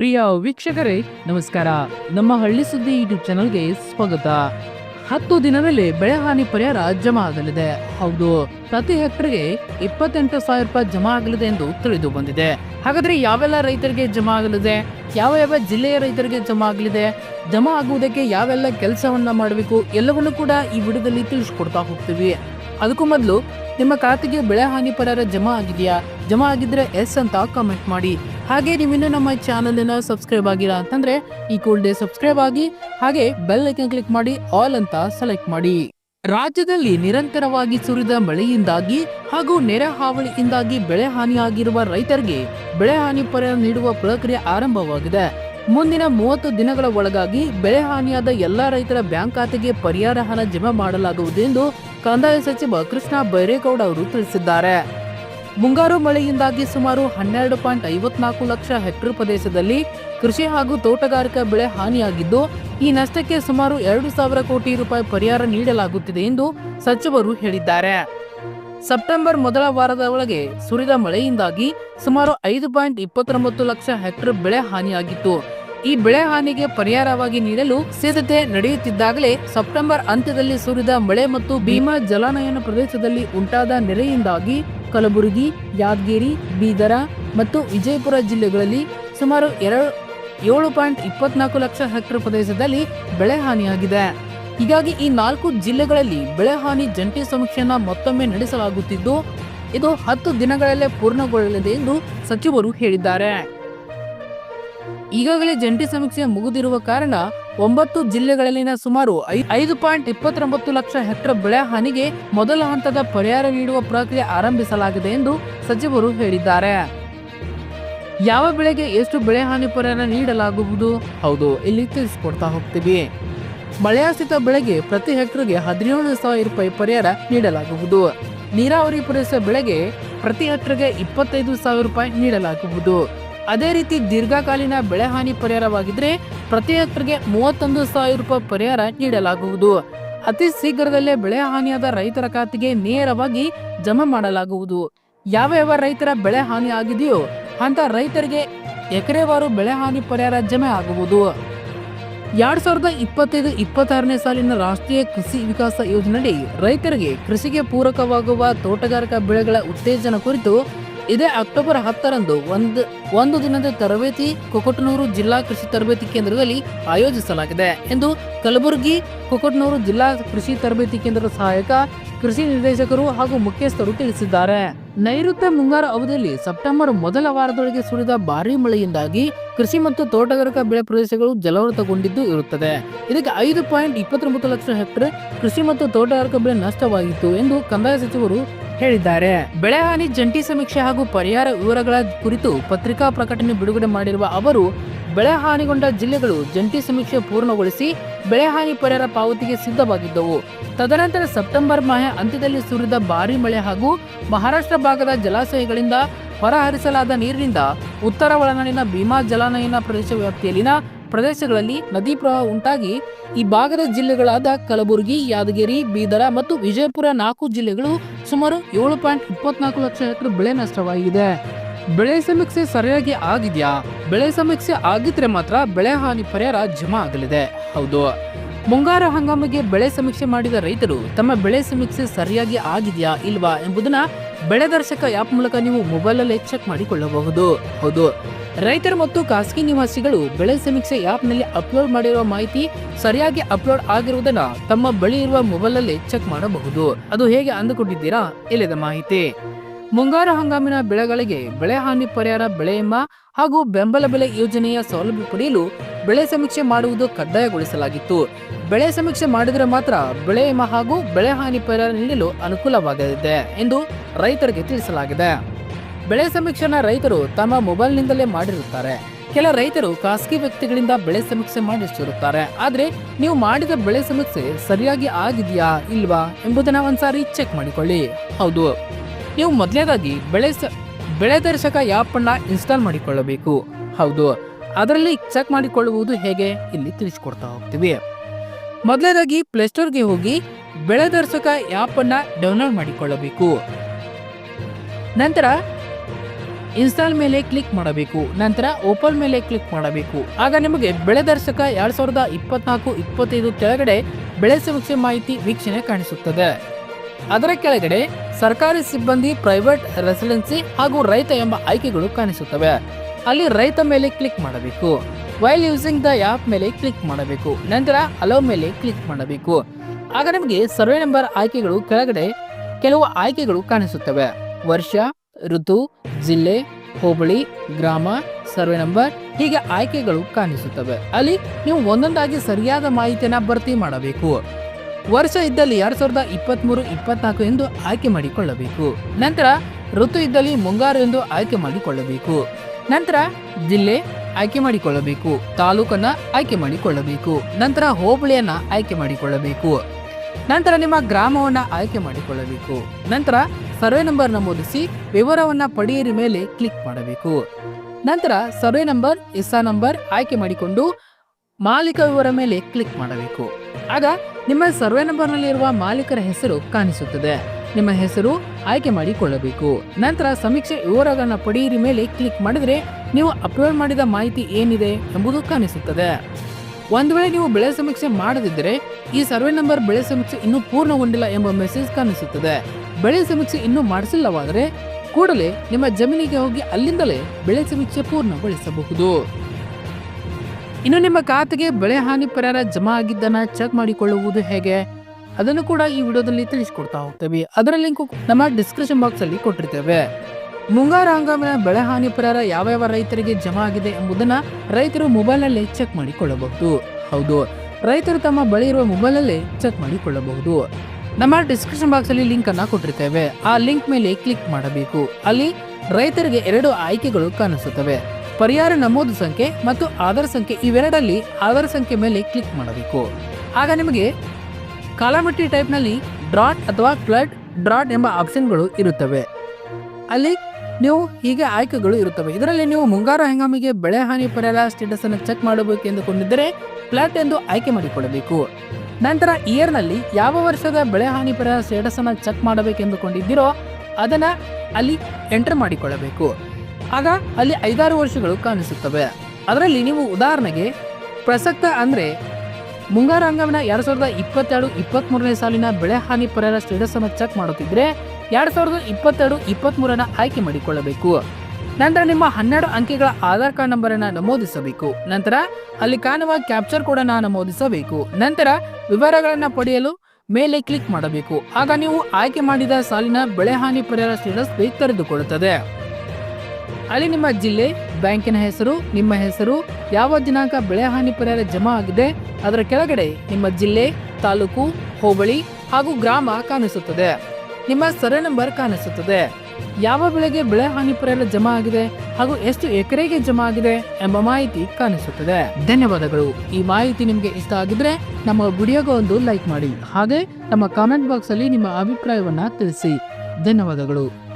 ಪ್ರಿಯ ವೀಕ್ಷಕರೇ, ನಮಸ್ಕಾರ. ನಮ್ಮ ಹಳ್ಳಿ ಸುದ್ದಿ ಯೂಟ್ಯೂಬ್ ಚಾನಲ್ಗೆ ಸ್ವಾಗತ. ಹತ್ತು ದಿನದಲ್ಲಿ ಬೆಳೆ ಹಾನಿ ಪರಿಹಾರ ಜಮಾ ಆಗಲಿದೆ. ಹೌದು, ಪ್ರತಿ ಹೆಕ್ಟರ್ಗೆ ಇಪ್ಪತ್ತೆಂಟು ಸಾವಿರ ರೂಪಾಯಿ ಜಮಾ ಆಗಲಿದೆ ಎಂದು ತಿಳಿದು ಬಂದಿದೆ. ಹಾಗಾದ್ರೆ ಯಾವೆಲ್ಲ ರೈತರಿಗೆ ಜಮಾ ಆಗಲಿದೆ? ಯಾವ ಯಾವ ಜಿಲ್ಲೆಯ ರೈತರಿಗೆ ಜಮಾ ಆಗಲಿದೆ? ಜಮಾ ಆಗುವುದಕ್ಕೆ ಯಾವೆಲ್ಲ ಕೆಲಸವನ್ನ ಮಾಡಬೇಕು? ಎಲ್ಲವನ್ನೂ ಕೂಡ ಈ ವಿಡಿಯೋದಲ್ಲಿ ತಿಳಿಸ್ಕೊಡ್ತಾ ಹೋಗ್ತೀವಿ. ಅದಕ್ಕೂ ಮೊದಲು, ನಿಮ್ಮ ಖಾತೆಗೆ ಬೆಳೆ ಹಾನಿ ಪರಿಹಾರ ಜಮಾ ಆಗಿದೆಯಾ? ಜಮಾ ಆಗಿದ್ರೆ ಎಸ್ ಅಂತ ಕಾಮೆಂಟ್ ಮಾಡಿ. ಹಾಗೆ ನೀವಿನ್ನೂ ನಮ್ಮ ಚಾನಲನ್ನು ಸಬ್ಸ್ಕ್ರೈಬ್ ಆಗಿಲ್ಲ ಅಂತಂದ್ರೆ ಈ ಕೂಡಲೇ ಸಬ್ಸ್ಕ್ರೈಬ್ ಆಗಿ, ಹಾಗೆ ಬೆಲ್ ಐಕನ್ ಕ್ಲಿಕ್ ಮಾಡಿ, ಆಲ್ ಅಂತ ಸೆಲೆಕ್ಟ್ ಮಾಡಿ. ರಾಜ್ಯದಲ್ಲಿ ನಿರಂತರವಾಗಿ ಸುರಿದ ಮಳೆಯಿಂದಾಗಿ ಹಾಗೂ ನೆರೆ ಹಾವಳಿಯಿಂದಾಗಿ ಬೆಳೆ ಹಾನಿಯಾಗಿರುವ ರೈತರಿಗೆ ಬೆಳೆ ಹಾನಿ ಪರಿಹಾರ ನೀಡುವ ಪ್ರಕ್ರಿಯೆ ಆರಂಭವಾಗಿದೆ. ಮುಂದಿನ ಮೂವತ್ತು ದಿನಗಳ ಒಳಗಾಗಿ ಬೆಳೆ ಹಾನಿಯಾದ ಎಲ್ಲಾ ರೈತರ ಬ್ಯಾಂಕ್ ಖಾತೆಗೆ ಪರಿಹಾರ ಹಣ ಜಮಾ ಮಾಡಲಾಗುವುದು ಎಂದು ಕಂದಾಯ ಸಚಿವ ಕೃಷ್ಣ ಬೈರೇಗೌಡ ಅವರು ತಿಳಿಸಿದ್ದಾರೆ. ಮುಂಗಾರು ಮಳೆಯಿಂದಾಗಿ ಸುಮಾರು ಹನ್ನೆರಡು ಪಾಯಿಂಟ್ ಐವತ್ನಾಲ್ಕು ಲಕ್ಷ ಹೆಕ್ಟೇರ್ ಪ್ರದೇಶದಲ್ಲಿ ಕೃಷಿ ಹಾಗೂ ತೋಟಗಾರಿಕಾ ಬೆಳೆ ಹಾನಿಯಾಗಿದ್ದು, ಈ ನಷ್ಟಕ್ಕೆ ಸುಮಾರು ಎರಡು ಸಾವಿರ ಕೋಟಿ ರೂಪಾಯಿ ಪರಿಹಾರ ನೀಡಲಾಗುತ್ತಿದೆ ಎಂದು ಸಚಿವರು ಹೇಳಿದ್ದಾರೆ. ಸೆಪ್ಟೆಂಬರ್ ಮೊದಲ ವಾರದ ಒಳಗೆ ಸುರಿದ ಮಳೆಯಿಂದಾಗಿ ಸುಮಾರು ಐದು ಪಾಯಿಂಟ್ ಇಪ್ಪತ್ತೊಂಬತ್ತು ಲಕ್ಷ ಹೆಕ್ಟೇರ್ ಬೆಳೆ ಹಾನಿಯಾಗಿತ್ತು. ಈ ಬೆಳೆ ಹಾನಿಗೆ ಪರಿಹಾರವಾಗಿ ನೀಡಲು ಸಿದ್ಧತೆ ನಡೆಯುತ್ತಿದ್ದಾಗಲೇ ಸೆಪ್ಟೆಂಬರ್ ಅಂತ್ಯದಲ್ಲಿ ಸುರಿದ ಮಳೆ ಮತ್ತು ಭೀಮಾ ಜಲಾನಯನ ಪ್ರದೇಶದಲ್ಲಿ ಉಂಟಾದ ನೆರೆಯಿಂದಾಗಿ ಕಲಬುರಗಿ, ಯಾದಗಿರಿ, ಬೀದರ ಮತ್ತು ವಿಜಯಪುರ ಜಿಲ್ಲೆಗಳಲ್ಲಿ ಸುಮಾರು ಎರಡು, ಏಳು ಪಾಯಿಂಟ್ ಇಪ್ಪತ್ನಾಲ್ಕು ಲಕ್ಷ ಹೆಕ್ಟರ್ ಪ್ರದೇಶದಲ್ಲಿ ಬೆಳೆ ಹಾನಿಯಾಗಿದೆ. ಹೀಗಾಗಿ ಈ ನಾಲ್ಕು ಜಿಲ್ಲೆಗಳಲ್ಲಿ ಬೆಳೆ ಹಾನಿ ಜಂಟಿ ಸಮೀಕ್ಷೆಯನ್ನು ಮತ್ತೊಮ್ಮೆ ನಡೆಸಲಾಗುತ್ತಿದ್ದು, ಇದು ಹತ್ತು ದಿನಗಳಲ್ಲೇ ಪೂರ್ಣಗೊಳ್ಳಲಿದೆ ಎಂದು ಸಚಿವರು ಹೇಳಿದ್ದಾರೆ. ಈಗಾಗಲೇ ಜಂಟಿ ಸಮೀಕ್ಷೆ ಮುಗಿದಿರುವ ಕಾರಣ ಒಂಬತ್ತು ಜಿಲ್ಲೆಗಳಲ್ಲಿನ ಸುಮಾರು ಐದು ಪಾಯಿಂಟ್ ಇಪ್ಪತ್ತೊಂಬತ್ತು ಲಕ್ಷ ಹೆಕ್ಟರ್ ಬೆಳೆ ಹಾನಿಗೆ ಮೊದಲ ಹಂತದ ಪರಿಹಾರ ನೀಡುವ ಪ್ರಕ್ರಿಯೆ ಆರಂಭಿಸಲಾಗಿದೆ ಎಂದು ಸಚಿವರು ಹೇಳಿದ್ದಾರೆ. ಯಾವ ಬೆಳೆಗೆ ಎಷ್ಟು ಬೆಳೆ ಹಾನಿ ಪರಿಹಾರ ನೀಡಲಾಗುವುದು? ಹೌದು, ಇಲ್ಲಿ ತಿಳಿಸಿಕೊಡ್ತಾ ಹೋಗ್ತೀವಿ. ಮಳೆಯಾಶ್ರಿತ ಬೆಳೆಗೆ ಪ್ರತಿ ಹೆಕ್ಟರ್ಗೆ ಹದಿನೇಳು ಸಾವಿರ ರೂಪಾಯಿ ಪರಿಹಾರ ನೀಡಲಾಗುವುದು. ನೀರಾವರಿ ಪ್ರದೇಶ ಬೆಳೆಗೆ ಪ್ರತಿ ಹೆಕ್ಟರ್ಗೆ ಇಪ್ಪತ್ತೈದು ಸಾವಿರ ರೂಪಾಯಿ ನೀಡಲಾಗುವುದು. ಅದೇ ರೀತಿ ದೀರ್ಘಕಾಲೀನ ಬೆಳೆ ಹಾನಿ ಪರಿಹಾರವಾಗಿದ್ರೆ ಪ್ರತಿ ಹೆಕ್ಟರ್ಗೆ ಮೂವತ್ತೊಂದು ಸಾವಿರ ರೂಪಾಯಿ ಪರಿಹಾರ ನೀಡಲಾಗುವುದು. ಅತಿ ಶೀಘ್ರದಲ್ಲೇ ಬೆಳೆ ಹಾನಿಯಾದ ರೈತರ ಖಾತೆಗೆ ನೇರವಾಗಿ ಜಮಾ ಮಾಡಲಾಗುವುದು. ಯಾವ ಯಾವ ರೈತರ ಬೆಳೆ ಹಾನಿ ಆಗಿದೆಯೋ ಅಂತ ರೈತರಿಗೆ ಎಕರೆವಾರು ಬೆಳೆ ಹಾನಿ ಪರಿಹಾರ ಜಮೆ ಆಗುವುದು. ಎರಡ್ ಸಾವಿರದ ಇಪ್ಪತ್ತೈದು ಇಪ್ಪತ್ತಾರನೇ ಸಾಲಿನ ರಾಷ್ಟ್ರೀಯ ಕೃಷಿ ವಿಕಾಸ ಯೋಜನೆಯಡಿ ರೈತರಿಗೆ ಕೃಷಿಗೆ ಪೂರಕವಾಗುವ ತೋಟಗಾರಿಕಾ ಬೆಳೆಗಳ ಉತ್ತೇಜನ ಕುರಿತು ಇದೇ ಅಕ್ಟೋಬರ್ ಹತ್ತರಂದು ಒಂದು ಒಂದು ದಿನದ ತರಬೇತಿ ಕೊಕಟನೂರು ಜಿಲ್ಲಾ ಕೃಷಿ ತರಬೇತಿ ಕೇಂದ್ರದಲ್ಲಿ ಆಯೋಜಿಸಲಾಗಿದೆ ಎಂದು ಕಲಬುರಗಿ ಕೊಕಟನೂರು ಜಿಲ್ಲಾ ಕೃಷಿ ತರಬೇತಿ ಕೇಂದ್ರದ ಸಹಾಯಕ ಕೃಷಿ ನಿರ್ದೇಶಕರು ಹಾಗೂ ಮುಖ್ಯಸ್ಥರು ತಿಳಿಸಿದ್ದಾರೆ. ನೈಋತ್ಯ ಮುಂಗಾರು ಅವಧಿಯಲ್ಲಿ ಸೆಪ್ಟೆಂಬರ್ ಮೊದಲ ವಾರದೊಳಗೆ ಸುರಿದ ಭಾರೀ ಮಳೆಯಿಂದಾಗಿ ಕೃಷಿ ಮತ್ತು ತೋಟಗಾರಿಕಾ ಬೆಳೆ ಪ್ರದೇಶಗಳು ಜಲವೃತಗೊಂಡಿದ್ದು ಇರುತ್ತದೆ. ಇದಕ್ಕೆ ಐದು ಪಾಯಿಂಟ್ ಇಪ್ಪತ್ತೊಂಬತ್ತು ಲಕ್ಷ ಹೆಕ್ಟೇರ್ ಕೃಷಿ ಮತ್ತು ತೋಟಗಾರಿಕಾ ಬೆಳೆ ನಷ್ಟವಾಗಿತ್ತು ಎಂದು ಕಂದಾಯ ಸಚಿವರು ಹೇಳಿದ್ದಾರೆ. ಬೆಳೆ ಹಾನಿ, ಜಂಟಿ ಸಮೀಕ್ಷೆ ಹಾಗೂ ಪರಿಹಾರ ವಿವರಗಳ ಕುರಿತು ಪತ್ರಿಕಾ ಪ್ರಕಟಣೆ ಬಿಡುಗಡೆ ಮಾಡಿರುವ ಅವರು, ಬೆಳೆ ಹಾನಿಗೊಂಡ ಜಿಲ್ಲೆಗಳು ಜಂಟಿ ಸಮೀಕ್ಷೆ ಪೂರ್ಣಗೊಳಿಸಿ ಬೆಳೆ ಹಾನಿ ಪರಿಹಾರ ಪಾವತಿಗೆ ಸಿದ್ಧವಾಗಿದ್ದವು. ತದನಂತರ ಸೆಪ್ಟೆಂಬರ್ ಮಾಹ ಅಂತ್ಯದಲ್ಲಿ ಸುರಿದ ಭಾರೀ ಮಳೆ ಹಾಗೂ ಮಹಾರಾಷ್ಟ್ರ ಭಾಗದ ಜಲಾಶಯಗಳಿಂದ ಹೊರಹರಿಸಲಾದ ನೀರಿನಿಂದ ಉತ್ತರ ಒಳನಾಡಿನ ಭೀಮಾ ಜಲಾನಯನ ಪ್ರದೇಶ ವ್ಯಾಪ್ತಿಯಲ್ಲಿನ ಪ್ರದೇಶಗಳಲ್ಲಿ ನದಿ ಪ್ರವಾಹ ಉಂಟಾಗಿ ಈ ಭಾಗದ ಜಿಲ್ಲೆಗಳಾದ ಕಲಬುರಗಿ, ಯಾದಗಿರಿ, ಬೀದರ ಮತ್ತು ವಿಜಯಪುರ ನಾಲ್ಕು ಜಿಲ್ಲೆಗಳು ಸುಮಾರು ಏಳು ಪಾಯಿಂಟ್ ಇಪ್ಪತ್ನಾಲ್ಕು ಲಕ್ಷ ಹೆಕ್ಟೇರ್ ಬೆಳೆ ನಷ್ಟವಾಗಿದೆ. ಬೆಳೆ ಸಮೀಕ್ಷೆ ಸರಿಯಾಗಿ ಆಗಿದೆಯಾ? ಬೆಳೆ ಸಮೀಕ್ಷೆ ಆಗಿದ್ರೆ ಮಾತ್ರ ಬೆಳೆ ಹಾನಿ ಪರಿಹಾರ ಜಮಾ ಆಗಲಿದೆ. ಹೌದು. ಮುಂಗಾರು ಹಂಗಾಮಿಗೆ ಬೆಳೆ ಸಮೀಕ್ಷೆ ಮಾಡಿದ ರೈತರು ತಮ್ಮ ಬೆಳೆ ಸಮೀಕ್ಷೆ ಸರಿಯಾಗಿ ಆಗಿದೆಯಾ ಇಲ್ವಾ ಎಂಬುದನ್ನ ಬೆಳೆ ದರ್ಶಕ ಆ್ಯಪ್ ಮೂಲಕ ನೀವು ಮೊಬೈಲಲ್ಲೇ ಚೆಕ್ ಮಾಡಿಕೊಳ್ಳಬಹುದು. ಹೌದು. ರೈತರು ಮತ್ತು ಖಾಸಗಿ ನಿವಾಸಿಗಳು ಬೆಳೆ ಸಮೀಕ್ಷೆ ಆ್ಯಪ್ನಲ್ಲಿ ಅಪ್ಲೋಡ್ ಮಾಡಿರುವ ಮಾಹಿತಿ ಸರಿಯಾಗಿ ಅಪ್ಲೋಡ್ ಆಗಿರುವುದನ್ನ ತಮ್ಮ ಬಳಿ ಇರುವ ಮೊಬೈಲಲ್ಲಿ ಚೆಕ್ ಮಾಡಬಹುದು. ಅದು ಹೇಗೆ ಅಂದುಕೊಂಡಿದ್ದೀರಾ? ಇಲ್ಲದ ಮಾಹಿತಿ. ಮುಂಗಾರು ಹಂಗಾಮಿನ ಬೆಳೆಗಳಿಗೆ ಬೆಳೆ ಹಾನಿ ಪರಿಹಾರ ಬೆಳೆ ವಿಮಾ ಹಾಗೂ ಬೆಂಬಲ ಬೆಲೆ ಯೋಜನೆಯ ಸೌಲಭ್ಯ ಪಡೆಯಲು ಬೆಳೆ ಸಮೀಕ್ಷೆ ಮಾಡುವುದು ಕಡ್ಡಾಯಗೊಳಿಸಲಾಗಿತ್ತು. ಬೆಳೆ ಸಮೀಕ್ಷೆ ಮಾಡಿದರೆ ಮಾತ್ರ ಬೆಳೆ ವಿಮಾ ಹಾಗೂ ಬೆಳೆ ಹಾನಿ ಪರಿಹಾರ ನೀಡಲು ಅನುಕೂಲವಾಗಲಿದೆ ಎಂದು ರೈತರಿಗೆ ತಿಳಿಸಲಾಗಿದೆ. ಬೆಳೆ ಸಮೀಕ್ಷೆನ ರೈತರು ತಮ್ಮ ಮೊಬೈಲ್ನಿಂದಲೇ ಮಾಡಿರುತ್ತಾರೆ. ಕೆಲ ರೈತರು ಖಾಸಗಿ ವ್ಯಕ್ತಿಗಳಿಂದ ಬೆಳೆ ಸಮೀಕ್ಷೆ ಮಾಡಿಸಿರುತ್ತಾರೆ ಆದರೆ ನೀವು ಮಾಡಿದ ಬೆಳೆ ಸಮೀಕ್ಷೆ ಸರಿಯಾಗಿ ಆಗಿದೆಯಾ ಇಲ್ವಾ ಎಂಬುದನ್ನು ಒಂದ್ಸಾರಿ ಚೆಕ್ ಮಾಡಿಕೊಳ್ಳಿ. ಹೌದು. ನೀವು ಮೊದಲನೇದಾಗಿ ಬೆಳೆ ಬೆಳೆ ದರ್ಶಕ ಆ್ಯಪ್ ಅನ್ನ ಇನ್ಸ್ಟಾಲ್ ಮಾಡಿಕೊಳ್ಳಬೇಕು. ಹೌದು. ಅದರಲ್ಲಿ ಚೆಕ್ ಮಾಡಿಕೊಳ್ಳುವುದು ಹೇಗೆ? ಇಲ್ಲಿ ತಿಳಿಸಿಕೊಡ್ತಾ ಹೋಗ್ತೀವಿ. ಮೊದಲನೇದಾಗಿ ಪ್ಲೇಸ್ಟೋರ್ಗೆ ಹೋಗಿ ಬೆಳೆ ದರ್ಶಕ ಆ್ಯಪ್ ಅನ್ನ ಡೌನ್ಲೋಡ್ ಮಾಡಿಕೊಳ್ಳಬೇಕು. ನಂತರ ಇನ್ಸ್ಟಾಲ್ ಮೇಲೆ ಕ್ಲಿಕ್ ಮಾಡಬೇಕು. ನಂತರ ಓಪನ್ ಮೇಲೆ ಕ್ಲಿಕ್ ಮಾಡಬೇಕು. ಆಗ ನಿಮಗೆ ಬೆಳೆ ದರ್ಶಕ ಎರಡ್ ಸಾವಿರದ ಇಪ್ಪತ್ನಾಲ್ಕು, ಇಪ್ಪತ್ತೈದು ಕೆಳಗಡೆ ಬೆಳೆ ಸಮೀಕ್ಷೆ ಮಾಹಿತಿ ವೀಕ್ಷಣೆ ಕಾಣಿಸುತ್ತದೆ. ಅದರ ಕೆಳಗಡೆ ಸರ್ಕಾರಿ ಸಿಬ್ಬಂದಿ ಪ್ರೈವೇಟ್ ರೆಸಿಡೆನ್ಸಿ ಹಾಗೂ ರೈತ ಎಂಬ ಆಯ್ಕೆಗಳು ಕಾಣಿಸುತ್ತವೆ. ಅಲ್ಲಿ ರೈತ ಮೇಲೆ ಕ್ಲಿಕ್ ಮಾಡಬೇಕು. ವೈಲ್ ಯೂಸಿಂಗ್ ದ ಆ್ಯಪ್ ಮೇಲೆ ಕ್ಲಿಕ್ ಮಾಡಬೇಕು. ನಂತರ ಅಲೋ ಮೇಲೆ ಕ್ಲಿಕ್ ಮಾಡಬೇಕು. ಆಗ ನಿಮಗೆ ಸರ್ವೆ ನಂಬರ್ ಆಯ್ಕೆಗಳು ಕೆಳಗಡೆ ಕೆಲವು ಆಯ್ಕೆಗಳು ಕಾಣಿಸುತ್ತವೆ. ವರ್ಷ, ಋತು, ಜಿಲ್ಲೆ, ಹೋಬಳಿ, ಗ್ರಾಮ ಸರ್ವೆ ನಂಬರ್ ಹೀಗೆ ಆಯ್ಕೆಗಳು ಕಾಣಿಸುತ್ತವೆ. ಅಲ್ಲಿ ನೀವು ಒಂದೊಂದಾಗಿ ಸರಿಯಾದ ಮಾಹಿತಿಯನ್ನ ಭರ್ತಿ ಮಾಡಬೇಕು. ವರ್ಷ ಇದ್ದಲ್ಲಿ ಎರಡ್ ಸಾವಿರದ ಇಪ್ಪತ್ಮೂರು, ಇಪ್ಪತ್ನಾಲ್ಕು ಎಂದು ಆಯ್ಕೆ ಮಾಡಿಕೊಳ್ಳಬೇಕು. ನಂತರ ಋತು ಇದ್ದಲ್ಲಿ ಮುಂಗಾರು ಎಂದು ಆಯ್ಕೆ ಮಾಡಿಕೊಳ್ಳಬೇಕು. ನಂತರ ಜಿಲ್ಲೆ ಆಯ್ಕೆ ಮಾಡಿಕೊಳ್ಳಬೇಕು. ತಾಲೂಕನ್ನ ಆಯ್ಕೆ ಮಾಡಿಕೊಳ್ಳಬೇಕು. ನಂತರ ಹೋಬಳಿಯನ್ನ ಆಯ್ಕೆ ಮಾಡಿಕೊಳ್ಳಬೇಕು. ನಂತರ ನಿಮ್ಮ ಗ್ರಾಮವನ್ನ ಆಯ್ಕೆ ಮಾಡಿಕೊಳ್ಳಬೇಕು. ನಂತರ ಸರ್ವೆ ನಂಬರ್ ನಮೂದಿಸಿ ವಿವರವನ್ನ ಪಡೆಯಿರಿ ಮೇಲೆ ಕ್ಲಿಕ್ ಮಾಡಬೇಕು. ನಂತರ ಸರ್ವೆ ನಂಬರ್ ಇಸಾ ನಂಬರ್ ಆಯ್ಕೆ ಮಾಡಿಕೊಂಡು ಮಾಲೀಕ ವಿವರ ಮೇಲೆ ಕ್ಲಿಕ್ ಮಾಡಬೇಕು. ಆಗ ನಿಮ್ಮ ಸರ್ವೆ ನಂಬರ್ನಲ್ಲಿರುವ ಮಾಲೀಕರ ಹೆಸರು ಕಾಣಿಸುತ್ತದೆ. ನಿಮ್ಮ ಹೆಸರು ಆಯ್ಕೆ ಮಾಡಿಕೊಳ್ಳಬೇಕು. ನಂತರ ಸಮೀಕ್ಷೆ ವಿವರಗಳನ್ನ ಪಡೆಯಿರಿ ಮೇಲೆ ಕ್ಲಿಕ್ ಮಾಡಿದ್ರೆ ನೀವು ಅಪ್ಲೋಡ್ ಮಾಡಿದ ಮಾಹಿತಿ ಏನಿದೆ ಎಂಬುದು ಕಾಣಿಸುತ್ತದೆ. ಒಂದು ವೇಳೆ ನೀವು ಬೆಳೆ ಸಮೀಕ್ಷೆ ಮಾಡದಿದ್ದರೆ, ಈ ಸರ್ವೆ ನಂಬರ್ ಬೆಳೆ ಸಮೀಕ್ಷೆ ಇನ್ನೂ ಪೂರ್ಣಗೊಂಡಿಲ್ಲ ಎಂಬ ಮೆಸೇಜ್ ಕಾಣಿಸುತ್ತದೆ. ಬೆಳೆ ಸಮೀಕ್ಷೆ ಇನ್ನೂ ಮಾಡಿಸಿಲ್ಲವಾದರೆ, ಕೂಡಲೇ ನಿಮ್ಮ ಜಮೀನಿಗೆ ಹೋಗಿ ಅಲ್ಲಿಂದಲೇ ಬೆಳೆ ಸಮೀಕ್ಷೆ ಪೂರ್ಣಗೊಳಿಸಬಹುದು. ಇನ್ನು ನಿಮ್ಮ ಖಾತೆಗೆ ಬೆಳೆ ಹಾನಿ ಪರಿಹಾರ ಜಮಾ ಆಗಿದ್ದನ್ನ ಚೆಕ್ ಮಾಡಿಕೊಳ್ಳುವುದು ಹೇಗೆ? ಅದನ್ನು ಕೂಡ ಈ ವಿಡಿಯೋದಲ್ಲಿ ತಿಳಿಸಿಕೊಡ್ತಾ ಹೋಗ್ತೇವೆ. ಅದರ ಲಿಂಕ್ ನಮ್ಮ ಡಿಸ್ಕ್ರಿಪ್ಷನ್ ಬಾಕ್ಸ್ ಅಲ್ಲಿ ಕೊಟ್ಟಿರ್ತೇವೆ. ಮುಂಗಾರು ಹಂಗಾಮಿನ ಬೆಳೆ ಹಾನಿ ಪರಿಹಾರ ಯಾವ ಯಾವ ರೈತರಿಗೆ ಜಮಾ ಆಗಿದೆ ಎಂಬುದನ್ನ ರೈತರು ಮೊಬೈಲ್ನಲ್ಲಿ ಚೆಕ್ ಮಾಡಿಕೊಳ್ಳಬಹುದು. ಹೌದು, ರೈತರು ತಮ್ಮ ಬಳಿ ಇರುವ ಮೊಬೈಲ್ನಲ್ಲಿ ಚೆಕ್ ಮಾಡಿಕೊಳ್ಳಬಹುದು. ನಮ್ಮ ಡಿಸ್ಕ್ರಿಪ್ಷನ್ ಲಿಂಕ್ ಅನ್ನ ಕೊಟ್ಟಿರ್ತೇವೆ. ಆ ಲಿಂಕ್ ಮೇಲೆ ಕ್ಲಿಕ್ ಮಾಡಬೇಕು. ಅಲ್ಲಿ ರೈತರಿಗೆ ಎರಡು ಆಯ್ಕೆಗಳು ಕಾಣಿಸುತ್ತವೆ. ಪರಿಹಾರ ನಮೂದು ಸಂಖ್ಯೆ ಮತ್ತು ಆಧಾರ್ ಸಂಖ್ಯೆ ಇವೆರಡಲ್ಲಿ ಆಧಾರ್ ಸಂಖ್ಯೆ ಮೇಲೆ ಕ್ಲಿಕ್ ಮಾಡಬೇಕು. ಆಗ ನಿಮಗೆ ಕಾಲಮಿಟಿ ಟೈಪ್ನಲ್ಲಿ ಡ್ರಾಟ್ ಅಥವಾ ಫ್ಲಡ್ ಡ್ರಾಟ್ ಎಂಬ ಆಪ್ಷನ್ಗಳು ಇರುತ್ತವೆ. ಅಲ್ಲಿ ನೀವು ಹೀಗೆ ಆಯ್ಕೆಗಳು ಇರುತ್ತವೆ. ಇದರಲ್ಲಿ ನೀವು ಮುಂಗಾರು ಹಂಗಾಮಿಗೆ ಬೆಳೆ ಹಾನಿ ಪರಿಹಾರ ಸ್ಟೇಟಸ್ ಅನ್ನು ಚೆಕ್ ಮಾಡಬೇಕು ಎಂದುಕೊಂಡಿದ್ದರೆ ಫ್ಲಾಟ್ ಎಂದು ಆಯ್ಕೆ ಮಾಡಿಕೊಳ್ಳಬೇಕು. ನಂತರ ಇಯರ್ನಲ್ಲಿ ಯಾವ ವರ್ಷದ ಬೆಳೆ ಹಾನಿ ಪರಿಹಾರ ಸ್ಟೇಟಸ್ ಅನ್ನು ಚೆಕ್ ಮಾಡಬೇಕೆಂದುಕೊಂಡಿದ್ದೀರೋ ಅದನ್ನ ಅಲ್ಲಿ ಎಂಟರ್ ಮಾಡಿಕೊಳ್ಳಬೇಕು. ಆಗ ಅಲ್ಲಿ ಐದಾರು ವರ್ಷಗಳು ಕಾಣಿಸುತ್ತವೆ. ಅದರಲ್ಲಿ ನೀವು ಉದಾಹರಣೆಗೆ ಪ್ರಸಕ್ತ ಅಂದ್ರೆ ಮುಂಗಾರು ಹಂಗಾಮಿನ ಎರಡು ಸಾವಿರದ ಇಪ್ಪತ್ತೆರಡು ಇಪ್ಪತ್ತ್ಮೂರನೇ ಸಾಲಿನ ಬೆಳೆ ಹಾನಿ ಪರಿಹಾರ ಸ್ಟೇಟಸ್ ಅನ್ನು ಚೆಕ್ ಮಾಡುತ್ತಿದ್ರೆ ಎರಡ್ ಸಾವಿರದ ಇಪ್ಪತ್ತೆರಡು ಇಪ್ಪತ್ಮೂರನ ಆಯ್ಕೆ ಮಾಡಿಕೊಳ್ಳಬೇಕು. ನಂತರ ನಿಮ್ಮ ಹನ್ನೆರಡು ಅಂಕೆಗಳ ಆಧಾರ್ ಕಾರ್ಡ್ ನಂಬರ್ ಅನ್ನ ನಮೂದಿಸಬೇಕು. ನಂತರ ಅಲ್ಲಿ ಕಾಣುವ ಕ್ಯಾಪ್ಚರ್ ಕೂಡ ನಮೂದಿಸಬೇಕು. ನಂತರ ವಿವರಗಳನ್ನ ಪಡೆಯಲು ಮೇಲೆ ಕ್ಲಿಕ್ ಮಾಡಬೇಕು. ಆಗ ನೀವು ಆಯ್ಕೆ ಮಾಡಿದ ಸಾಲಿನ ಬೆಳೆ ಹಾನಿ ಪರಿಹಾರ ಸ್ಟೇಟಸ್ ಪೇಜ್ ತೆರೆದುಕೊಳ್ಳುತ್ತದೆ. ಅಲ್ಲಿ ನಿಮ್ಮ ಜಿಲ್ಲೆ, ಬ್ಯಾಂಕಿನ ಹೆಸರು, ನಿಮ್ಮ ಹೆಸರು, ಯಾವ ದಿನಾಂಕ ಬೆಳೆ ಹಾನಿ ಪರಿಹಾರ ಜಮಾ ಆಗಿದೆ, ಅದರ ಕೆಳಗಡೆ ನಿಮ್ಮ ಜಿಲ್ಲೆ, ತಾಲೂಕು, ಹೋಬಳಿ ಹಾಗೂ ಗ್ರಾಮ ಕಾಣಿಸುತ್ತದೆ. ನಿಮ್ಮ ಸರ್ವೆ ನಂಬರ್ ಕಾಣಿಸುತ್ತದೆ. ಯಾವ ಬೆಳೆಗೆ ಬೆಳೆ ಹಾನಿ ಪರಿಹಾರ ಜಮಾ ಆಗಿದೆ ಹಾಗೂ ಎಷ್ಟು ಎಕರೆಗೆ ಜಮಾ ಆಗಿದೆ ಎಂಬ ಮಾಹಿತಿ ಕಾಣಿಸುತ್ತದೆ. ಧನ್ಯವಾದಗಳು. ಈ ಮಾಹಿತಿ ನಿಮಗೆ ಇಷ್ಟ ಆಗಿದ್ರೆ ನಮ್ಮ ವಿಡಿಯೋಗೆ ಒಂದು ಲೈಕ್ ಮಾಡಿ. ಹಾಗೆ ನಮ್ಮ ಕಾಮೆಂಟ್ ಬಾಕ್ಸ್ ಅಲ್ಲಿ ನಿಮ್ಮ ಅಭಿಪ್ರಾಯವನ್ನ ತಿಳಿಸಿ. ಧನ್ಯವಾದಗಳು.